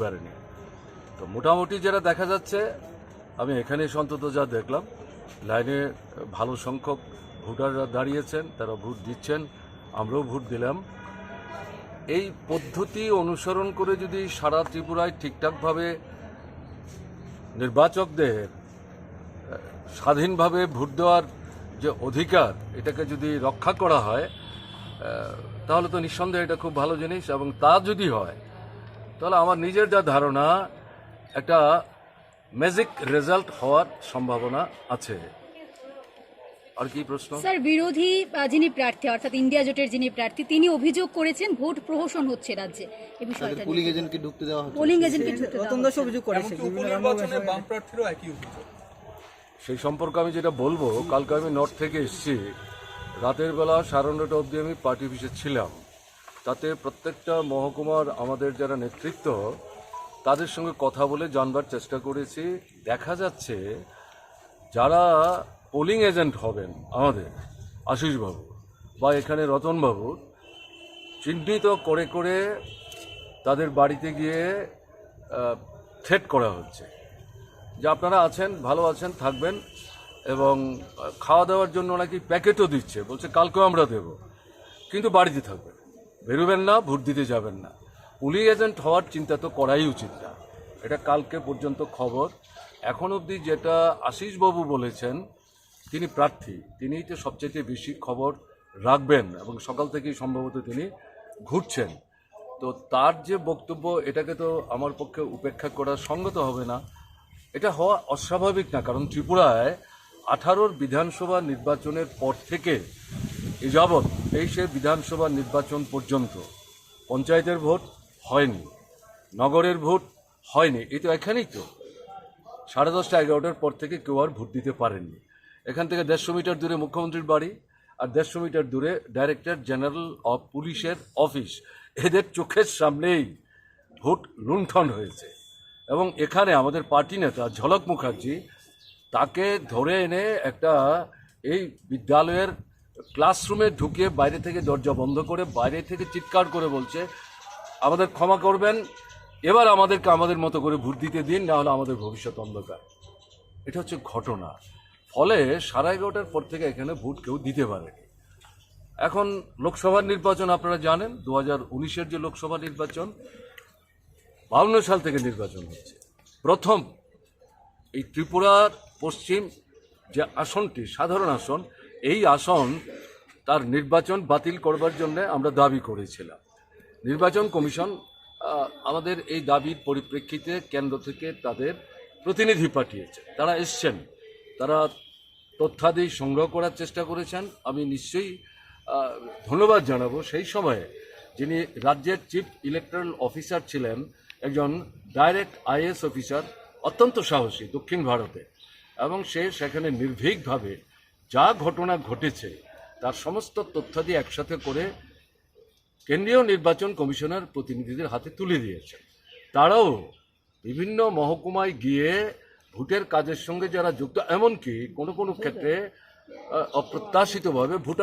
পারেনি। তো মোটামুটি যেটা দেখা যাচ্ছে, আমি এখানে এসে অন্তত যা দেখলাম, লাইনে ভালো সংখ্যক ভোটাররা দাঁড়িয়েছেন, তারা ভোট দিচ্ছেন, আমরাও ভোট দিলাম। এই পদ্ধতি অনুসরণ করে যদি সারা ত্রিপুরায় ঠিকঠাকভাবে নির্বাচকদের স্বাধীনভাবে ভোট দেওয়ার যে অধিকার, এটাকে যদি রক্ষা করা হয় তাহলে তো নিঃসন্দেহে এটা খুব ভালো জিনিস এবং তা যদি হয় তাহলে আমার নিজের যা ধারণা একটা ম্যাজিক রেজাল্ট হওয়ার সম্ভাবনা আছে। আর কি প্রশ্ন? স্যার বিরোধী যিনি প্রার্থী অর্থাৎ ইন্ডিয়া জোটের যিনি প্রার্থী তিনি অভিযোগ করেছেন ভোট প্রহসন হচ্ছে রাজ্যে। এই বিষয়টা পুলিং এজেন্টকে ঢুকতে দেওয়া হচ্ছে। পোলিং এজেন্টকে ঢুকতে দেওয়া রতন অভিযোগ করেছে উপনির্বাচনে বাম প্রার্থীরও একই অভিযোগ। সেই সম্পর্কে আমি যেটা বলব কালকে আমি নর্থ থেকে এসেছি। রাতের বেলা সাড়ে নটা অবধি আমি পার্টি অফিসে ছিলাম। তাতে প্রত্যেকটা মহকুমার আমাদের যারা নেতৃত্ব, তাদের সঙ্গে কথা বলে জানবার চেষ্টা করেছি। দেখা যাচ্ছে যারা পোলিং এজেন্ট হবেন আমাদের আশিসবাবু বা এখানে রতনবাবু, চিহ্নিত করে করে তাদের বাড়িতে গিয়ে থ্রেট করা হচ্ছে। যে আপনারা আছেন, ভালো আছেন, থাকবেন এবং খাওয়া দাওয়ার জন্য নাকি প্যাকেটও দিচ্ছে। বলছে, কালকেও আমরা দেব। কিন্তু বাড়িতে থাকবেন। বেরোবেন না, ভোট দিতে যাবেন না। পুলিশ এজেন্ট হওয়ার চিন্তা তো করাই উচিত না। এটা কালকে পর্যন্ত খবর। এখন অবধি যেটা আশিসবাবু বলেছেন, তিনি প্রার্থী, তিনিই তো সবচেয়ে বেশি খবর রাখবেন এবং সকাল থেকেই সম্ভবত তিনি ঘুরছেন। তো তার যে বক্তব্য, এটাকে তো আমার পক্ষে উপেক্ষা করা সঙ্গত হবে না। এটা হওয়া অস্বাভাবিক না, কারণ ত্রিপুরায় আঠারোর বিধানসভা নির্বাচনের পর থেকে এ যাবৎ তেইশে বিধানসভা নির্বাচন পর্যন্ত পঞ্চায়েতের ভোট হয়নি, নগরের ভোট হয়নি, এই তো এখানেই তো। সাড়ে দশটা, এগারোটার পর থেকে কেউ আর ভোট দিতে পারেননি। এখান থেকে দেড়শো মিটার দূরে মুখ্যমন্ত্রীর বাড়ি আর দেড়শো মিটার দূরে ডাইরেক্টর জেনারেল অফ পুলিশের অফিস। এদের চোখের সামনেই ভোট লুণ্ঠন হয়েছে এবং এখানে আমাদের পার্টি নেতা ঝলক মুখার্জি তাকে ধরে এনে একটা এই বিদ্যালয়ের ক্লাসরুমে ঢুকে বাইরে থেকে দরজা বন্ধ করে বাইরে থেকে চিৎকার করে বলছে, আমাদের ক্ষমা করবেন, এবার আমাদেরকে আমাদের মতো করে ভোট দিতে দিন, না হলে আমাদের ভবিষ্যৎ অন্ধকার। এটা হচ্ছে ঘটনা। ফলে সাড়ে এগারোটার পর থেকে এখানে ভোট কেউ দিতে পারেনি। এখন লোকসভার নির্বাচন আপনারা জানেন, দু হাজার উনিশের যে লোকসভা নির্বাচন, বাউন্ন সাল থেকে নির্বাচন হচ্ছে। প্রথম এই ত্রিপুরার পশ্চিম যে আসনটি, সাধারণ আসন এই আসন তার নির্বাচন বাতিল করবার জন্য আমরা দাবি করেছিলাম। নির্বাচন কমিশন আমাদের এই দাবির পরিপ্রেক্ষিতে কেন্দ্র থেকে তাদের প্রতিনিধি পাঠিয়েছে। তারা এসছেন। তারা তথ্যাদি সংগ্রহ করার চেষ্টা করেছেন। আমি নিশ্চয়ই ধন্যবাদ জানাব। সেই সময়ে যিনি রাজ্যের চিফ ইলেকট্রাল অফিসার ছিলেন, একজন ডাইরেক্ট আইএস অফিসার অত্যন্ত সাহসী দক্ষিণ ভারতে। এবং সে সেখানে নির্ভীকভাবে যা ঘটনা ঘটেছে, তার সমস্ত তথ্যাদি একসাথে করে কেন্দ্রীয় নির্বাচন কমিশনার প্রতিনিধিদের হাতে তুলে দিয়েছে তারাও বিভিন্ন মহকুমায় গিয়ে ভোটের কাজের সঙ্গে যারা যুক্ত, এমনকি কোনো কোনো ক্ষেত্রে অপ্রত্যাশিতভাবে ভোটার